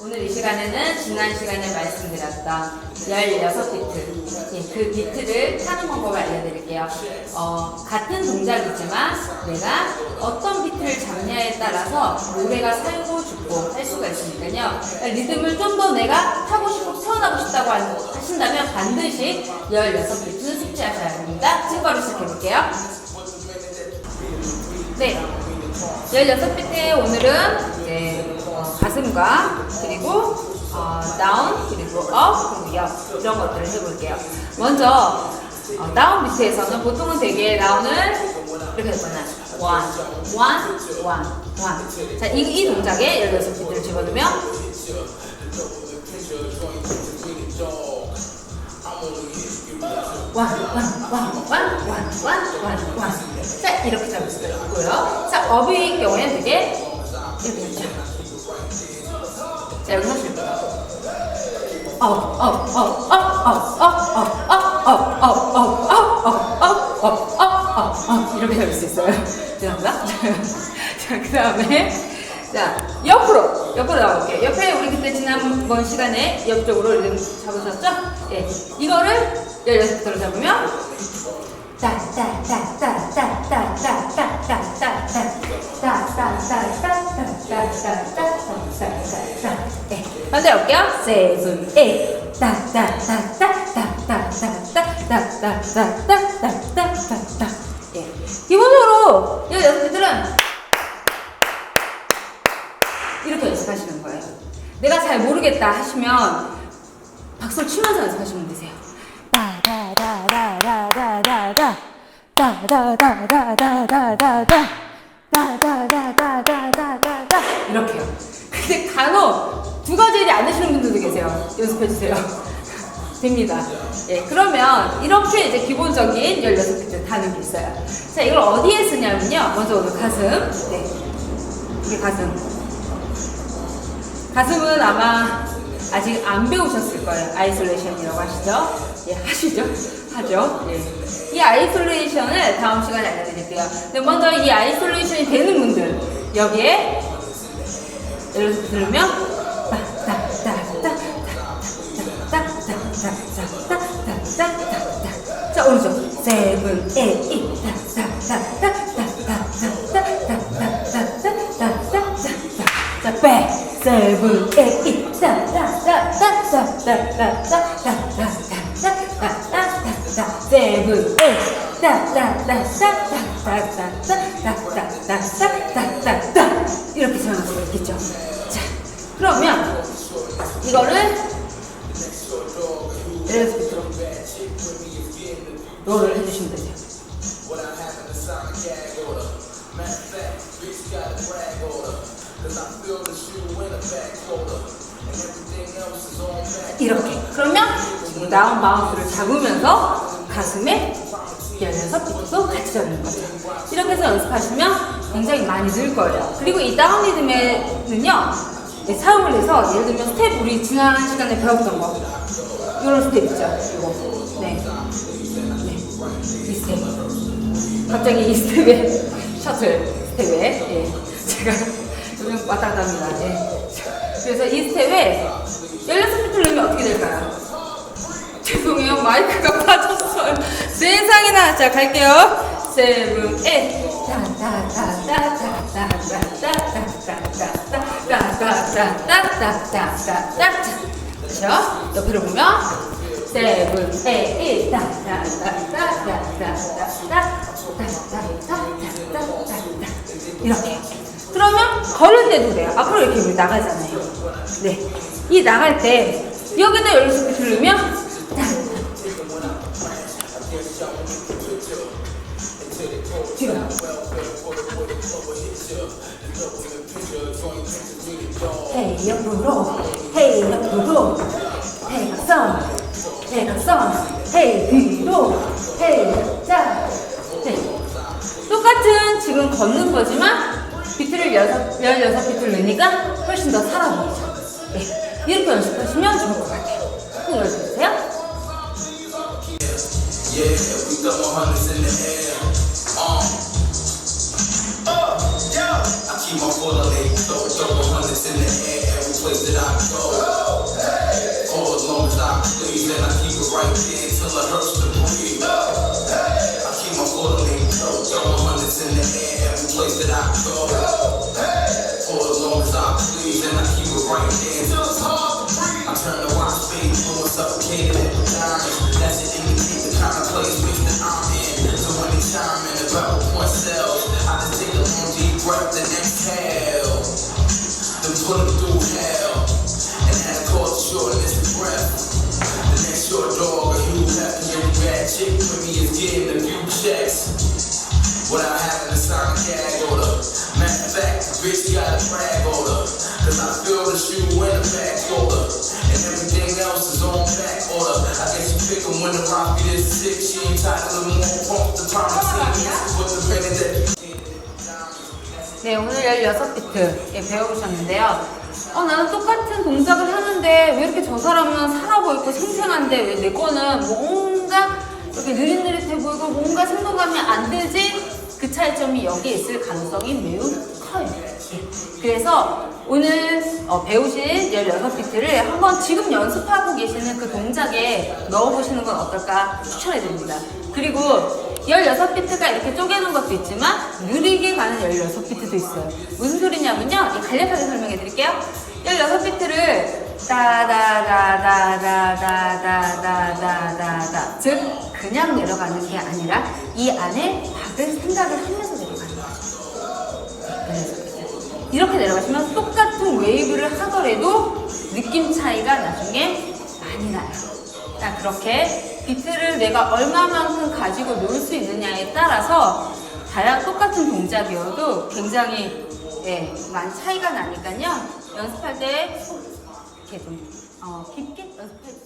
오늘 이 시간에는 지난 시간에 말씀드렸던 16비트, 예, 그 비트를 타는 방법을 알려드릴게요. 어, 같은 동작이지만 내가 어떤 비트를 잡냐에 따라서 노래가 살고 죽고 할 수가 있으니까요. 리듬을 좀 더 내가 타고 싶고 표현하고 싶다고 하- 하신다면 반드시 16비트는 숙지하셔야 됩니다. 지금 바로 시작해볼게요. 네. 16비트의 오늘은 이제 어, 가슴과 그리고 어, 다운 그리고 업 그리고 옆 이런 것들을 해볼게요. 먼저 어, 다운 비트에서는 보통은 되게 다운을 이렇게 했잖아요. 원, 원, 원, 원. 자, 이, 이 동작에 16비트를 집어넣으면 원, 원, 원, 원, 원, 원, 원, 원. 자, 이렇게 잡을 수가 있고요. 자, 업의 경우에는 되게 이렇게 했죠. 자, 여기 하실 거예요. 업, 업, 업, 업, 업, 업, 업, 업, 업, 업, 업, 업, 업, 업, 업, 업, 업, 업. 이렇게 잡을 수 있어요. 죄송합니다. 자, 그 다음에 자, 옆으로, 옆으로 나올게요. 옆에 우리 그때 지난번 시간에 옆쪽으로 이렇게 잡으셨죠? 예. 이거를 16부터로 잡으면 네, 반대로 할게요. 세븐, 에잇, 따따 따 따 따 반대 해볼게요. 세븐 에잇 예. 기본적으로 이 여러분들은 이렇게 연습하시는 거예요. 내가 잘 모르겠다 하시면 박수를 치면서 연습하시면 되세요. 다다다다다다다 다 다다다다다다다다 다다다다다다다다 이렇게요. 근데 간혹 두 가지 일이 안 되시는 분들도 계세요. 연습해 주세요. 됩니다. 예, 그러면 이렇게 이제 기본적인 16비트 타는 게 있어요. 자, 이걸 어디에 쓰냐면요. 먼저 오늘 가슴. 네. 이게 가슴. 가슴은 아마 아직 안 배우셨을 거예요. 아이솔레이션이라고 하시죠? 예, 하시죠? 하죠. 이 아이솔레이션을 다음 시간에 알려드릴게요. 근데 먼저 이 아이솔레이션이 되는 분들 여기에 예를 들면 자 오른쪽 세븐 에잇 자 세븐 에잇 세븐 에잇 따따따따따따따따따따따따따따 이렇게 생각할 수 있겠죠. 자, 그러면 이거를 이래서 밑으로 롤을 해주시면 되세요. 이렇게. 그러면 지금 다운 바운스를 잡으면서 가슴에 열려서 빗도 같이 잡는 거죠. 이렇게 해서 연습하시면 굉장히 많이 늘 거예요. 그리고 이 다운 리듬에는요, 네, 사용을 해서 예를 들면 스텝 우리 지난 시간에 배웠던 거. 이런 스텝 있죠. 이거. 네. 네. 이 스텝. 갑자기 이 스텝에 셔틀 스텝에 예. 제가 요즘 왔다 갔다 합니다. 예. 자, 그래서 이 스텝에 자, 갈게요. 세븐, 에. 그렇죠? 옆으로 보면 세븐, 에잇, 이렇게. 그러면 걸을 때도 돼요. 앞으로 이렇게 나가잖아요. 네. 이 나갈 때 여기다 열심히 들으면. 헤이 옆으로 헤이 옆으로 대각선 대각선 헤이 뒤로 헤이 자. 네. 똑같은 지금 걷는 거지만 비트를 여섯, 16비트를 넣으니까 훨씬 더 살아 보이죠. 네. 이렇게 연습하시면 좋을 것 같아요. 꼭 연습해주세요 Yeah, we throwing hundreds in the air. Um. Oh, yo. I keep my full of it, so we throwing hundreds in the air every place that I go. Oh, hey. For as long as I please, and I keep it right there till it hurts to breathe. Oh, hey. I keep my full of it, so we throwing hundreds in the air every place that I go. Oh, hey. For as long as I please, and I keep it right there till it's hard to breathe. I turn the watch, being influence, suffocated. Without having to sign a gag order. Matter of fact, the bitch got a brag order. Cause I feel the shoe in a back order. And everything else is on back order. I guess you pick 'em when the rock beat is sick. She tired of more pump the promise. But the minute that you 네, 오늘 16비트 예, 배워보셨는데요. 어, 나는 똑같은 동작을 하는데 왜 이렇게 저 사람은 살아 보이고 생생한데 왜 내 거는 뭔가 이렇게 느릿느릿해 보이고 뭔가 생동감이 안 들지? 그 차이점이 여기에 있을 가능성이 매우 커요. 예. 그래서 오늘 어, 배우신 16비트를 한번 지금 연습하고 계시는 그 동작에 넣어보시는 건 어떨까 추천해드립니다. 그리고 16비트가 이렇게 쪼개는 것도 있지만 느리게 가는 16비트도 있어요. 무슨 소리냐면요. 이 간략하게 설명해 드릴게요. 16비트를 따다다다다다다다다다 즉 그냥 내려가는 게 아니라 이 안에 박을 생각을 하면서 내려가는 거죠. 이렇게 내려가시면 똑같은 웨이브를 하더라도 느낌 차이가 나중에 많이 나요. 그러니까 그렇게 비트를 내가 얼마만큼 가지고 놀 수 있느냐에 따라서 다양 똑같은 동작이어도 굉장히 예, 많이 차이가 나니까요. 연습할 때 이렇게 좀 어, 깊게 연습해 주세요.